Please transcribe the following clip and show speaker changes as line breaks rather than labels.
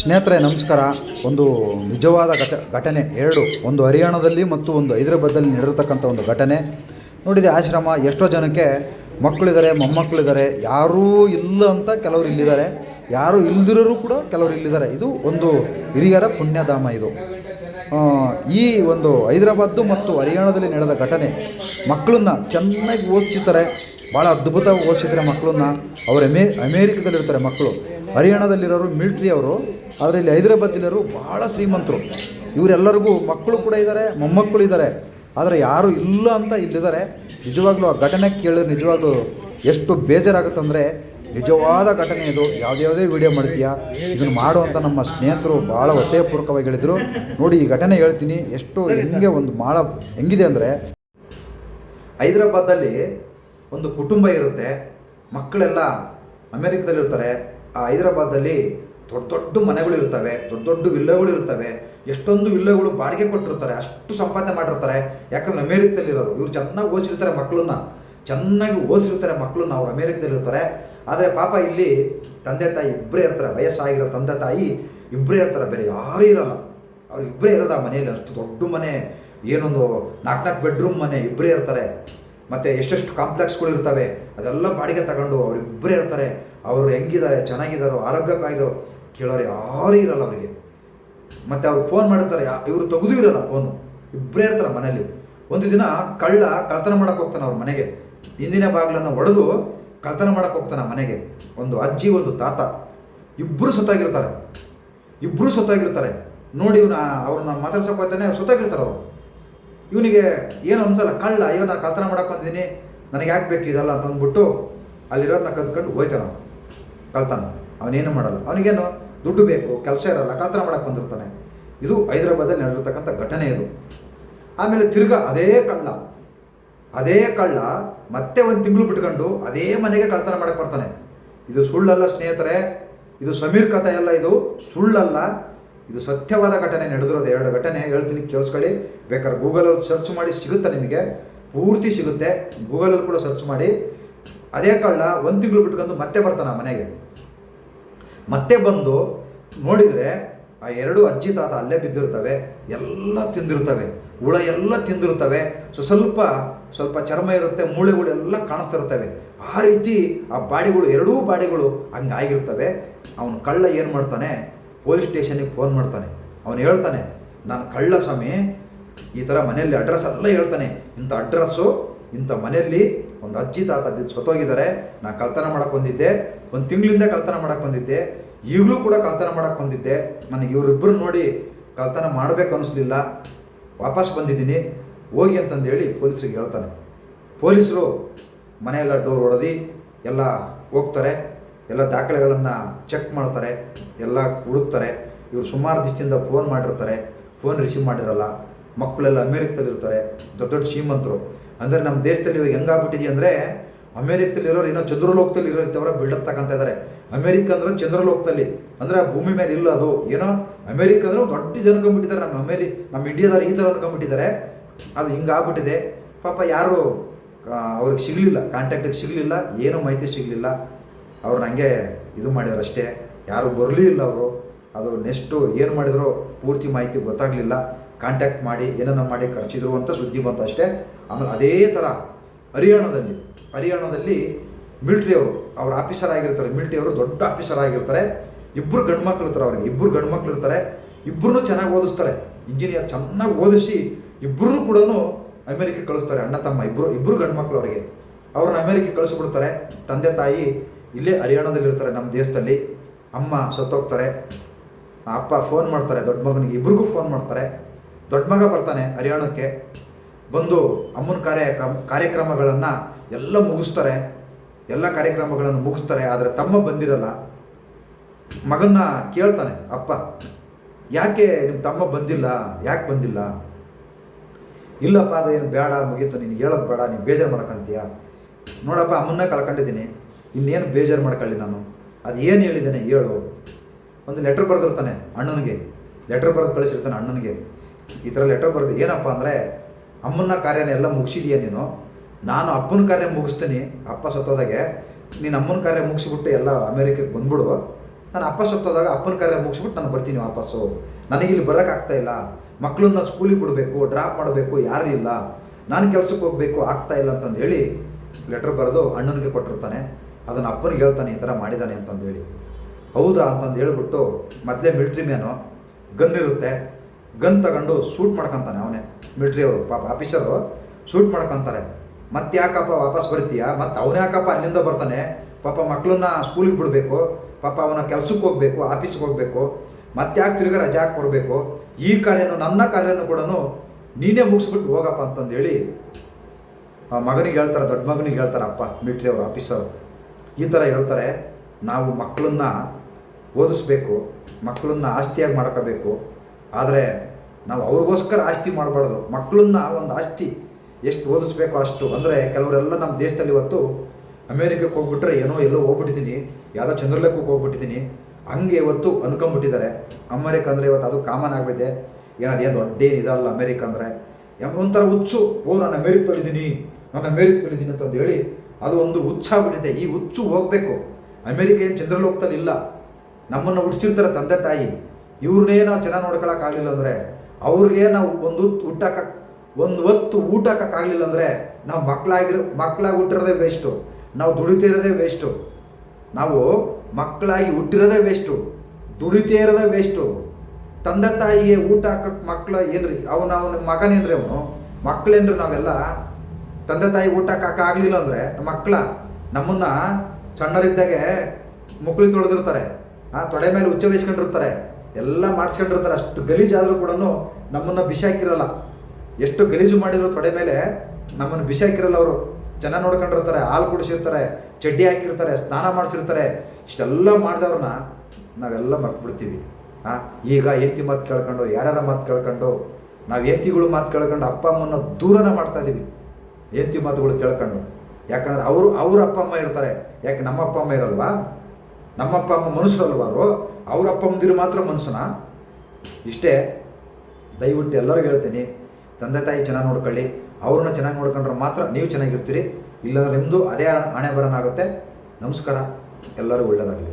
ಸ್ನೇಹಿತರೆ, ನಮಸ್ಕಾರ. ಒಂದು ನಿಜವಾದ ಘಟ, ಘಟನೆ. ಎರಡು, ಒಂದು ಹರಿಯಾಣದಲ್ಲಿ ಮತ್ತು ಒಂದು ಹೈದರಾಬಾದಲ್ಲಿ ನಡೆದಿರ್ತಕ್ಕಂಥ ಒಂದು ಘಟನೆ. ನೋಡಿದೆ, ಆಶ್ರಮ ಎಷ್ಟೋ ಜನಕ್ಕೆ ಮಕ್ಕಳಿದ್ದಾರೆ, ಮೊಮ್ಮಕ್ಕಳಿದ್ದಾರೆ. ಯಾರೂ ಇಲ್ಲ ಅಂತ ಕೆಲವರು ಇಲ್ಲಿದ್ದಾರೆ. ಯಾರೂ ಇಲ್ದಿರೋರು ಕೂಡ ಕೆಲವರು ಇಲ್ಲಿದ್ದಾರೆ. ಇದು ಒಂದು ಹಿರಿಯರ ಪುಣ್ಯಧಾಮ ಇದು. ಈ ಒಂದು ಹೈದರಾಬಾದ್ದು ಮತ್ತು ಹರಿಯಾಣದಲ್ಲಿ ನಡೆದ ಘಟನೆ ಮಕ್ಕಳನ್ನ ಚೆನ್ನಾಗಿ ಓದಿಸ್ತಾರೆ ಭಾಳ ಅದ್ಭುತವಾಗಿ ಓದಿಸಿದ್ರೆ ಮಕ್ಕಳನ್ನ. ಅವರು ಅಮೇ, ಅಮೇರಿಕದಲ್ಲಿರ್ತಾರೆ ಮಕ್ಕಳು. ಹರಿಯಾಣದಲ್ಲಿರೋರು ಮಿಲ್ಟ್ರಿ ಅವರು ಆದರೆ ಇಲ್ಲಿ ಹೈದರಾಬಾದಲ್ಲಿರೋರು ಭಾಳ ಶ್ರೀಮಂತರು. ಇವರೆಲ್ಲರಿಗೂ ಮಕ್ಕಳು ಕೂಡ ಇದ್ದಾರೆ ಮೊಮ್ಮಕ್ಕಳು ಇದ್ದಾರೆ ಆದರೆ ಯಾರು ಇಲ್ಲ ಅಂತ ಇಲ್ಲಿದ್ದಾರೆ. ನಿಜವಾಗ್ಲೂ ಆ ಘಟನೆ ಕೇಳಿದ್ರೆ ನಿಜವಾಗ್ಲೂ ಎಷ್ಟು ಬೇಜಾರಾಗುತ್ತಂದರೆ ನಿಜವಾದ ಘಟನೆ ಇದು. ಯಾವುದ್ಯಾವುದೇ ವಿಡಿಯೋ ಮಾಡ್ತೀಯಾ? ಇದನ್ನು ಮಾಡು ಅಂತ ನಮ್ಮ ಸ್ನೇಹಿತರು ಭಾಳ ಒತ್ತಾಯಪೂರ್ವಕವಾಗಿ ಹೇಳಿದರು. ನೋಡಿ ಈ ಘಟನೆ ಹೇಳ್ತೀನಿ. ಎಷ್ಟು ಹೆಂಗೆ ಒಂದು ಮಾಡ ಹೆಂಗಿದೆ ಅಂದರೆ ಹೈದರಾಬಾದಲ್ಲಿ ಒಂದು ಕುಟುಂಬ ಇರುತ್ತೆ. ಮಕ್ಕಳೆಲ್ಲ ಅಮೇರಿಕದಲ್ಲಿರ್ತಾರೆ. ಹೈದರಾಬಾದಲ್ಲಿ ದೊಡ್ಡ ದೊಡ್ಡ ಮನೆಗಳು ಇರ್ತವೆ, ದೊಡ್ಡ ದೊಡ್ಡ ವಿಲ್ಲಗಳು ಇರ್ತವೆ. ಎಷ್ಟೊಂದು ವಿಲ್ಲಗಳು ಬಾಡಿಗೆ ಕೊಟ್ಟಿರ್ತಾರೆ, ಅಷ್ಟು ಸಂಪಾದನೆ ಮಾಡಿರ್ತಾರೆ. ಯಾಕಂದ್ರೆ ಅಮೇರಿಕದಲ್ಲಿರೋರು ಇವ್ರು ಚೆನ್ನಾಗಿ ಓದಿಸಿರ್ತಾರೆ ಮಕ್ಕಳನ್ನ. ಚೆನ್ನಾಗಿ ಓದಿಸಿರ್ತಾರೆ ಮಕ್ಕಳನ್ನ ಅವ್ರು ಅಮೇರಿಕದಲ್ಲಿರ್ತಾರೆ ಆದರೆ ಪಾಪ ಇಲ್ಲಿ ತಂದೆ ತಾಯಿ ಇಬ್ಬರೇ ಇರ್ತಾರೆ, ವಯಸ್ಸಾಗಿರೋ ತಂದೆ ತಾಯಿ ಇಬ್ಬರೇ ಇರ್ತಾರೆ, ಬೇರೆ ಯಾರೂ ಇರಲ್ಲ. ಅವ್ರು ಇಬ್ಬರೇ ಇರೋದು ಆ ಮನೆಯಲ್ಲಿ, ಅಷ್ಟು ದೊಡ್ಡ ಮನೆ, ಏನೊಂದು ನಾಲ್ಕು ನಾಲ್ಕು ಬೆಡ್ರೂಮ್ ಮನೆ ಇಬ್ಬರೇ ಇರ್ತಾರೆ. ಮತ್ತು ಎಷ್ಟೆಷ್ಟು ಕಾಂಪ್ಲೆಕ್ಸ್ಗಳು ಇರ್ತವೆ, ಅದೆಲ್ಲ ಬಾಡಿಗೆ ತಗೊಂಡು ಅವರಿಬ್ಬರೇ ಇರ್ತಾರೆ. ಅವರು ಹೆಂಗಿದ್ದಾರೆ, ಚೆನ್ನಾಗಿದ್ದಾರೋ ಆರೋಗ್ಯಕ್ಕಾಗಿರೋ ಕೇಳೋರು ಯಾರೂ ಇರಲ್ಲ ಅವರಿಗೆ. ಮತ್ತು ಅವ್ರು ಫೋನ್ ಮಾಡಿರ್ತಾರೆ ಇವರು ತೆಗೆದು ಇರಲ್ಲ ಫೋನು ಇಬ್ಬರೇ ಇರ್ತಾರೆ ಮನೇಲಿ ಒಂದು ದಿನ ಕಳ್ಳ ಕಳ್ತನ ಮಾಡಕ್ಕೆ ಹೋಗ್ತಾನೆ ಅವ್ರ ಮನೆಗೆ. ಹಿಂದಿನ ಬಾಗಿಲನ್ನು ಒಡೆದು ಕಳ್ತನ ಮಾಡಕ್ಕೆ ಹೋಗ್ತಾನೆ ಮನೆಗೆ. ಒಂದು ಅಜ್ಜಿ, ಒಂದು ತಾತ. ಇಬ್ಬರು ಸುತ್ತಾಗಿರ್ತಾರೆ. ಇಬ್ಬರು ಸುತ್ತಾಗಿರ್ತಾರೆ. ನೋಡಿ ಇವನ, ಅವ್ರನ್ನ ಮಾತಾಡ್ಸೋಕೆ ಹೋಗ್ತಾನೆ, ಸುತ್ತಾಗಿರ್ತಾರೆ ಅವರು. ಇವನಿಗೆ ಏನು ಅನ್ಸಲ್ಲ ಕಳ್ಳ, ಅಯ್ಯೋ, ನಾನು ಕಳ್ತನ ಮಾಡಕ್ಕೆ ಬಂದಿದ್ದೀನಿ, ನನಗೆ ಯಾಕೆ ಬೇಕು ಇದಲ್ಲ ಅಂತ ಅಂದ್ಬಿಟ್ಟು ಅಲ್ಲಿರೋದನ್ನ ಕದ್ಕೊಂಡು ಹೋಯ್ತಾನ ಕಳ್ತಾನ. ಅವನೇನು ಮಾಡಲ್ಲ. ಅವನಿಗೇನು ದುಡ್ಡು ಬೇಕು, ಕೆಲಸ ಇರಲ್ಲ, ಕಳ್ತನ ಮಾಡಕ್ಕೆ ಬಂದಿರ್ತಾನೆ. ಇದು ಹೈದರಾಬಾದಲ್ಲಿ ನಡೆದಿರ್ತಕ್ಕಂಥ ಘಟನೆ ಇದು. ಆಮೇಲೆ ತಿರ್ಗಾ ಅದೇ ಕಳ್ಳ. ಅದೇ ಕಳ್ಳ ಮತ್ತೆ ಒಂದು ತಿಂಗಳು ಬಿಟ್ಕೊಂಡು ಅದೇ ಮನೆಗೆ ಕಳ್ತನ ಮಾಡಕ್ಕೆ ಬರ್ತಾನೆ. ಇದು ಸುಳ್ಳಲ್ಲ ಸ್ನೇಹಿತರೆ. ಇದು ಸಮೀರ್ ಕಥೆ ಅಲ್ಲ ಇದು. ಸುಳ್ಳಲ್ಲ. ಇದು ಸತ್ಯವಾದ ಘಟನೆ ನಡೆದಿರೋದು, ಎರಡು ಘಟನೆ ಹೇಳ್ತೀನಿ, ಕೇಳಿಸ್ಕೊಳ್ಳಿ. ಬೇಕಾದ್ರೆ ಗೂಗಲಲ್ಲಿ ಸರ್ಚ್ ಮಾಡಿ ಸಿಗುತ್ತೆ ನಿಮಗೆ. ಪೂರ್ತಿ ಸಿಗುತ್ತೆ. ಗೂಗಲಲ್ಲಿ ಕೂಡ ಸರ್ಚ್ ಮಾಡಿ. ಅದೇ ಕಳ್ಳ ಒಂದು ತಿಂಗಳು ಬಿಟ್ಕೊಂಡು ಮತ್ತೆ ಬರ್ತಾನೆ ಮನೆಗೆ. ಮತ್ತೆ ಬಂದು ನೋಡಿದರೆ ಆ ಎರಡು ಅಜ್ಜಿ ತಾತ ಅಲ್ಲೇ ಬಿದ್ದಿರ್ತವೆ. ಎಲ್ಲ ತಿಂದಿರ್ತವೆ. ಹುಳ ಎಲ್ಲ ತಿಂದಿರ್ತವೆ. ಸೊ ಸ್ವಲ್ಪ ಸ್ವಲ್ಪ ಚರ್ಮ ಇರುತ್ತೆ, ಮೂಳೆಗಳು ಎಲ್ಲ ಕಾಣಿಸ್ತಾ ಇರ್ತವೆ ಆ ರೀತಿ ಆ ಬಾಡಿಗಳು, ಎರಡೂ ಬಾಡಿಗಳು ಹಂಗಾಗಿರ್ತವೆ. ಅವನು ಕಳ್ಳ ಏನು ಮಾಡ್ತಾನೆ? ಪೊಲೀಸ್ ಸ್ಟೇಷನಿಗೆ ಫೋನ್ ಮಾಡ್ತಾನೆ. ಅವನು ಹೇಳ್ತಾನೆ, ನಾನು ಕಳ್ಳ ಸ್ವಾಮಿ ಈ ಥರ ಮನೆಯಲ್ಲಿ ಅಡ್ರೆಸ್ ಎಲ್ಲ ಹೇಳ್ತಾನೆ. ಇಂಥ ಅಡ್ರೆಸ್ಸು ಇಂಥ ಮನೆಯಲ್ಲಿ ಒಂದು ಅಜ್ಜಿ ತಾತ ಬಿದ್ದು ಸೊತ್ತೋಗಿದ್ದಾರೆ. ನಾನು ಕಳ್ತನ ಮಾಡಕ್ಕೆ ಬಂದಿದ್ದೆ. ಒಂದು ತಿಂಗಳಿಂದ ಕಳ್ತನ ಮಾಡಕ್ಕೆ ಬಂದಿದ್ದೆ. ಈಗಲೂ ಕೂಡ ಕಳ್ತನ ಮಾಡಕ್ಕೆ ಬಂದಿದ್ದೆ. ನನಗೆ ಇವರಿಬ್ಬರು ನೋಡಿ ಕಳ್ತನ ಮಾಡಬೇಕು ಅನಿಸ್ಲಿಲ್ಲ. ವಾಪಸ್ ಬಂದಿದ್ದೀನಿ. ಹೋಗಿ ಅಂತಂದು ಹೇಳಿ ಪೊಲೀಸರಿಗೆ ಹೇಳ್ತಾನೆ. ಪೊಲೀಸರು ಮನೆಯೆಲ್ಲ ಡೋರ್ ಹೊಡೆದು ಎಲ್ಲ ಹೋಗ್ತಾರೆ. ಎಲ್ಲ ದಾಖಲೆಗಳನ್ನು ಚೆಕ್ ಮಾಡ್ತಾರೆ, ಎಲ್ಲ ಹುಡುಕ್ತಾರೆ. ಇವರು ಸುಮಾರು ದಿವಸದಿಂದ ಫೋನ್ ಮಾಡಿರ್ತಾರೆ ಫೋನ್ ರಿಸೀವ್ ಮಾಡಿರಲ್ಲ. ಮಕ್ಕಳೆಲ್ಲ ಅಮೇರಿಕದಲ್ಲಿರ್ತಾರೆ, ದೊಡ್ಡ ದೊಡ್ಡ ಶ್ರೀಮಂತರು. ಅಂದರೆ ನಮ್ಮ ದೇಶದಲ್ಲಿ ಇವಾಗ ಹೆಂಗಾಗ್ಬಿಟ್ಟಿದೆ ಅಂದರೆ, ಅಮೇರಿಕದಲ್ಲಿರೋರು ಏನೋ ಚಂದ್ರಲೋಕದಲ್ಲಿ ಇರೋ ಇರ್ತವರ ಬಿಲ್ಡಪ್ ತಗೊಂತ ಇದ್ದಾರೆ ಅಮೇರಿಕ ಅಂದ್ರೆ ಚಂದ್ರಲೋಕದಲ್ಲಿ. ಅಂದರೆ ಭೂಮಿ ಮೇಲೆ ಇಲ್ಲ ಅದು. ಏನೋ ಅಮೇರಿಕ ಅಂದ್ರೆ ದೊಡ್ಡ ಜನ ಅನ್ಕೊಂಡ್ಬಿಟ್ಟಿದ್ದಾರೆ ನಮ್ಮ ಅಮೇರಿ, ನಮ್ಮ ಇಂಡಿಯಾದವ್ರು ಈ ಥರ ಅನ್ಕೊಂಡ್ಬಿಟ್ಟಿದ್ದಾರೆ. ಅದು ಹಿಂಗಾಗ್ಬಿಟ್ಟಿದೆ. ಪಾಪ ಯಾರು ಅವ್ರಿಗೆ ಸಿಗಲಿಲ್ಲ. ಕಾಂಟ್ಯಾಕ್ಟಿಗೆ ಸಿಗಲಿಲ್ಲ. ಏನೂ ಮಾಹಿತಿ ಸಿಗಲಿಲ್ಲ. ಅವ್ರನ್ನ ಹಂಗೆ ಇದು ಮಾಡಿದ್ರು ಅಷ್ಟೇ ಯಾರು ಬರಲೂ ಇಲ್ಲ ಅವರು. ಅದು ನೆಕ್ಸ್ಟು ಏನು ಮಾಡಿದ್ರು ಪೂರ್ತಿ ಮಾಹಿತಿ ಗೊತ್ತಾಗಲಿಲ್ಲ. ಕಾಂಟ್ಯಾಕ್ಟ್ ಮಾಡಿ ಏನನ್ನ ಮಾಡಿ ಖರ್ಚಿದ್ರು ಅಂತ ಸುದ್ದಿ ಬಂತು ಅಷ್ಟೇ. ಆಮೇಲೆ ಅದೇ ಥರ ಹರಿಯಾಣದಲ್ಲಿ ಹರಿಯಾಣದಲ್ಲಿ ಮಿಲ್ಟ್ರಿ ಅವರು, ಅವ್ರ ಆಫೀಸರ್ ಆಗಿರ್ತಾರೆ ಮಿಲ್ಟ್ರಿ ಅವರು ದೊಡ್ಡ ಆಫೀಸರ್ ಆಗಿರ್ತಾರೆ. ಇಬ್ಬರು ಗಂಡು ಇರ್ತಾರೆ ಅವ್ರಿಗೆ. ಇಬ್ಬರು ಗಂಡು ಇರ್ತಾರೆ. ಇಬ್ಬರನ್ನೂ ಚೆನ್ನಾಗಿ ಓದಿಸ್ತಾರೆ. ಇಂಜಿನಿಯರ್ ಚೆನ್ನಾಗಿ ಓದಿಸಿ ಇಬ್ಬರೂ ಕೂಡ ಅಮೇರಿಕೆ ಕಳಿಸ್ತಾರೆ ಅಣ್ಣ ತಮ್ಮ ಇಬ್ಬರು ಇಬ್ಬರು ಗಂಡು ಮಕ್ಕಳು ಅವರಿಗೆ. ಅವ್ರನ್ನ ಅಮೇರಿಕೆ ಕಳಿಸ್ಬಿಡ್ತಾರೆ. ತಂದೆ ತಾಯಿ ಇಲ್ಲೇ ಹರಿಯಾಣದಲ್ಲಿರ್ತಾರೆ ನಮ್ಮ ದೇಶದಲ್ಲಿ. ಅಮ್ಮ ಸತ್ತೋಗ್ತಾರೆ. ಅಪ್ಪ ಫೋನ್ ಮಾಡ್ತಾರೆ, ದೊಡ್ಡ ಮಗನಿಗೆ. ಇಬ್ರಿಗೂ ಫೋನ್ ಮಾಡ್ತಾರೆ. ದೊಡ್ಡ ಮಗ ಬರ್ತಾನೆ ಹರಿಯಾಣಕ್ಕೆ. ಬಂದು ಅಮ್ಮನ ಕಾರ್ಯ ಕಾರ್ಯಕ್ರಮಗಳನ್ನು ಎಲ್ಲ ಮುಗಿಸ್ತಾರೆ. ಎಲ್ಲ ಕಾರ್ಯಕ್ರಮಗಳನ್ನು ಮುಗಿಸ್ತಾರೆ, ಆದರೆ ತಮ್ಮ ಬಂದಿರಲ್ಲ. ಮಗನ್ನ ಕೇಳ್ತಾನೆ, ಅಪ್ಪ, ಯಾಕೆ ನಿಮ್ಮ ತಮ್ಮ ಬಂದಿಲ್ಲ? ಯಾಕೆ ಬಂದಿಲ್ಲ? ಇಲ್ಲಪ್ಪ ಅದು ಏನು ಬೇಡ, ಮುಗೀತು. ನೀನು ಹೇಳೋದು ಬೇಡ, ನೀನು ಬೇಜಾರು ಮಾಡ್ಕೊಂತೀಯ? ನೋಡಪ್ಪ, ಅಮ್ಮನ್ನ ಕಳ್ಕೊಂಡಿದ್ದೀನಿ. ಇನ್ನೇನು ಬೇಜಾರು ಮಾಡ್ಕೊಳ್ಳಿ ನಾನು. ಅದು ಏನು ಹೇಳಿದ್ದೇನೆ ಹೇಳು. ಒಂದು ಲೆಟ್ರ್ ಬರೆದಿರ್ತಾನೆ ಅಣ್ಣನಿಗೆ. ಲೆಟ್ರ್ ಬರೆದು ಕಳಿಸಿರ್ತಾನೆ ಅಣ್ಣನಿಗೆ. ಈ ಥರ ಲೆಟ್ರ್ ಬರೆದು ಏನಪ್ಪ ಅಂದರೆ, ಅಮ್ಮನ ಕಾರ್ಯನ ಎಲ್ಲ ಮುಗಿಸಿದೀಯ ನೀನು? ನಾನು ಅಪ್ಪನ ಕಾರ್ಯ ಮುಗಿಸ್ತೀನಿ. ಅಪ್ಪ ಸತ್ತೋದಾಗೆ ನೀನು ಅಮ್ಮನ ಕಾರ್ಯ ಮುಗಿಸ್ಬಿಟ್ಟು ಎಲ್ಲ ಅಮೇರಿಕಕ್ಕೆ ಬಂದ್ಬಿಡು. ನಾನು ಅಪ್ಪ ಸತ್ತೋದಾಗ ಅಪ್ಪನ ಕಾರ್ಯ ಮುಗಿಸ್ಬಿಟ್ಟು ನಾನು ಬರ್ತೀನಿ ವಾಪಸ್ಸು. ನನಗೆ ಇಲ್ಲಿ ಬರೋಕ್ಕಾಗ್ತಾ ಇಲ್ಲ. ಮಕ್ಕಳನ್ನ ಸ್ಕೂಲಿಗೆ ಬಿಡಬೇಕು ಡ್ರಾಪ್ ಮಾಡಬೇಕು ಯಾರೂ ಇಲ್ಲ. ನಾನು ಕೆಲಸಕ್ಕೆ ಹೋಗಬೇಕು, ಆಗ್ತಾ ಇಲ್ಲ ಅಂತಂದು ಹೇಳಿ ಲೆಟ್ರ್ ಬರೆದು ಅಣ್ಣನಿಗೆ ಕೊಟ್ಟಿರ್ತಾನೆ. ಅದನ್ನು ಅಪ್ಪನಿಗೆ ಹೇಳ್ತಾನೆ, ಈ ಥರ ಮಾಡಿದ್ದಾನೆ ಅಂತಂದು ಹೇಳಿ ಹೌದಾ ಅಂತಂದು ಹೇಳ್ಬಿಟ್ಟು ಮೊದಲೇ ಮಿಲ್ಟ್ರಿ ಮ್ಯಾನು ಗನ್ ಇರುತ್ತೆ ಗನ್ ತಗೊಂಡು ಶೂಟ್ ಮಾಡ್ಕೊತಾನೆ ಅವನೇ. ಮಿಲ್ಟ್ರಿ ಅವರು, ಪಾಪ ಆಫೀಸರು ಶೂಟ್ ಮಾಡ್ಕೊತಾರೆ. ಮತ್ತೆ ಯಾಕಪ್ಪ ವಾಪಸ್ ಬರ್ತೀಯ? ಮತ್ತೆ ಅವನೇ ಯಾಕಪ್ಪ ಅಲ್ಲಿಂದ ಬರ್ತಾನೆ? ಪಾಪ ಮಕ್ಕಳನ್ನ ಸ್ಕೂಲಿಗೆ ಬಿಡಬೇಕು. ಪಾಪ ಅವನ ಕೆಲಸಕ್ಕೆ ಹೋಗಬೇಕು ಆಫೀಸ್ಗೆ ಹೋಗಬೇಕು. ಮತ್ತೆ ಯಾಕೆ ತಿರುಗ ರಜೆ ಹಾಕಿ ಕೊಡಬೇಕು ಈ ಕಾರ್ಯನು ನನ್ನ ಕಾರ್ಯನು ಕೂಡ ನೀನೇ ಮುಗಿಸ್ಬಿಟ್ಟು ಹೋಗಪ್ಪ ಅಂತಂದೇಳಿ ಮಗನಿಗೆ ಹೇಳ್ತಾರೆ, ದೊಡ್ಡ ಮಗನಿಗೆ ಹೇಳ್ತಾರೆ ಅಪ್ಪ ಮಿಲ್ಟ್ರಿ ಅವರು. ಆಫೀಸರ್ ಈ ಥರ ಹೇಳ್ತಾರೆ, ನಾವು ಮಕ್ಕಳನ್ನ ಓದಿಸ್ಬೇಕು, ಮಕ್ಕಳನ್ನ ಆಸ್ತಿಯಾಗಿ ಮಾಡ್ಕೋಬೇಕು, ಆದರೆ ನಾವು ಅವ್ರಿಗೋಸ್ಕರ ಆಸ್ತಿ ಮಾಡಬಾರ್ದು. ಮಕ್ಕಳನ್ನ ಒಂದು ಆಸ್ತಿ ಎಷ್ಟು ಓದಿಸ್ಬೇಕು ಅಷ್ಟು. ಅಂದರೆ ಕೆಲವರೆಲ್ಲ ನಮ್ಮ ದೇಶದಲ್ಲಿ ಇವತ್ತು ಅಮೇರಿಕಕ್ಕೆ ಹೋಗ್ಬಿಟ್ರೆ ಏನೋ ಎಲ್ಲೋ ಹೋಗ್ಬಿಟ್ಟಿದ್ದೀನಿ, ಯಾವುದೋ ಚಂದ್ರಲೇಖಕ್ಕೆ ಹೋಗ್ಬಿಟ್ಟಿದ್ದೀನಿ, ಹಂಗೆ ಇವತ್ತು ಅನ್ಕೊಂಬಿಟ್ಟಿದ್ದಾರೆ ಅಮೇರಿಕ ಅಂದರೆ ಇವತ್ತು ಅದು ಕಾಮನ್ ಆಗಿದೆ ಏನದೇನು ದೊಡ್ಡ ಏನು ಇದಲ್ಲ ಅಮೇರಿಕ ಅಂದರೆ. ಒಂಥರ ಹುಚ್ಚು. ಓ, ನಾನು ಅಮೇರಿಕದಲ್ಲಿದ್ದೀನಿ ನಾನು ಅಮೇರಿಕದಲ್ಲಿದ್ದೀನಿ ಅಂತಂದು ಹೇಳಿ ಅದು ಒಂದು ಹುಚ್ಚ ಆಗ್ಬಿಟ್ಟಿದೆ ಈ ಹುಚ್ಚು ಹೋಗಬೇಕು. ಅಮೇರಿಕ ಏನು ಚಂದ್ರಲೋಕದಲ್ಲಿ ಇಲ್ಲ. ನಮ್ಮನ್ನು ಹುಡ್ಸಿರ್ತಾರೆ ತಂದೆ ತಾಯಿ. ಇವ್ರನ್ನೇ ನಾವು ಚೆನ್ನಾಗಿ ನೋಡ್ಕೊಳಕ್ಕಾಗಲಿಲ್ಲ ಅಂದರೆ, ಅವ್ರಿಗೆ ನಾವು ಒಂದು ಊಟಕ್ಕೆ, ಒಂದು ಹೊತ್ತು ಊಟ ಹಾಕೋಕ್ಕಾಗಲಿಲ್ಲ ಅಂದರೆ, ನಾವು ಮಕ್ಕಳಾಗಿರೋ ಮಕ್ಕಳಾಗಿ ಹುಟ್ಟಿರೋದೇ ವೇಸ್ಟು ನಾವು ದುಡಿತಿರೋದೇ ವೇಸ್ಟು ನಾವು ಮಕ್ಕಳಾಗಿ ಹುಟ್ಟಿರೋದೇ ವೇಸ್ಟು ದುಡಿತೇ ಇರೋದೇ ವೇಸ್ಟು ತಂದೆ ತಾಯಿಗೆ ಊಟ ಹಾಕಕ್ಕೆ ಮಕ್ಕಳು ಏನ್ರಿ? ಅವನ ಅವನ ಮಗನೇನ್ರಿ ಅವನು? ಮಕ್ಕಳೇನ್ರಿ ನಾವೆಲ್ಲ? ತಂದೆ ತಾಯಿ ಊಟ ಆಗಲಿಲ್ಲ ಅಂದರೆ ಮಕ್ಕಳ ನಮ್ಮನ್ನ ಸಣ್ಣರಿದ್ದಾಗೆ ಮುಕ್ಳಿ ತೊಳೆದಿರ್ತಾರೆ. ಆ ತೊಡೆ ಮೇಲೆ ಉಚ್ಚ ಬೇಯಿಸ್ಕೊಂಡಿರ್ತಾರೆ. ಎಲ್ಲ ಮಾಡಿಸ್ಕೊಂಡಿರ್ತಾರೆ. ಅಷ್ಟು ಗಲೀಜಾದರೂ ಕೂಡ ನಮ್ಮನ್ನು ಬಿಸಾಕಿರಲ್ಲ. ಎಷ್ಟು ಗಲೀಜು ಮಾಡಿದ್ರು ತೊಡೆ ಮೇಲೆ ನಮ್ಮನ್ನು ಬಿಸಾಕಿರಲ್ಲ ಅವರು. ಜನ ನೋಡ್ಕೊಂಡಿರ್ತಾರೆ, ಹಾಲು ಕುಡಿಸಿರ್ತಾರೆ, ಚಡ್ಡಿ ಹಾಕಿರ್ತಾರೆ, ಸ್ನಾನ ಮಾಡಿಸಿರ್ತಾರೆ. ಇಷ್ಟೆಲ್ಲ ಮಾಡಿದವ್ರನ್ನ ನಾವೆಲ್ಲ ಮರ್ತು ಬಿಡ್ತೀವಿ. ಹಾಂ ಈಗ ಹೆಂಡತಿ ಮಾತು ಕೇಳ್ಕೊಂಡು, ಯಾರ್ಯಾರ ಮಾತು ಕೇಳ್ಕೊಂಡು, ನಾವು ಹೆಂಡತಿಗಳು ಮಾತು ಕೇಳ್ಕೊಂಡು ಅಪ್ಪ ಅಮ್ಮನ ದೂರನ ಮಾಡ್ತಾ ಇದ್ದೀವಿ ಹೆಂಡತಿ ಮಾತುಗಳು ಕೇಳ್ಕೊಂಡು. ಯಾಕಂದ್ರೆ ಅವರು ಅವ್ರ ಅಪ್ಪ ಅಮ್ಮ ಇರ್ತಾರೆ. ಯಾಕೆ ನಮ್ಮ ಅಪ್ಪ ಅಮ್ಮ ಇರಲ್ವಾ? ನಮ್ಮ ಅಪ್ಪ ಅಮ್ಮ ಮನುಷ್ಯರಲ್ವಾ ಅವರು? ಅವ್ರ ಅಪ್ಪ ಅಮ್ಮದಿರು ಮಾತ್ರ ಮನುಷ್ಯನ? ಇಷ್ಟೇ. ದಯವಿಟ್ಟು ಎಲ್ಲರಿಗೂ ಹೇಳ್ತೀನಿ, ತಂದೆ ತಾಯಿ ಚೆನ್ನಾಗಿ ನೋಡ್ಕೊಳ್ಳಿ. ಅವ್ರನ್ನ ಚೆನ್ನಾಗಿ ನೋಡ್ಕೊಂಡ್ರೆ ಮಾತ್ರ ನೀವು ಚೆನ್ನಾಗಿರ್ತೀರಿ. ಇಲ್ಲಾಂದ್ರೆ ನಿಮ್ಮದು ಅದೇ ಹಣೆ ಬರನಾಗುತ್ತೆ ನಮಸ್ಕಾರ. ಎಲ್ಲರಿಗೂ ಒಳ್ಳೆಯದಾಗಲಿ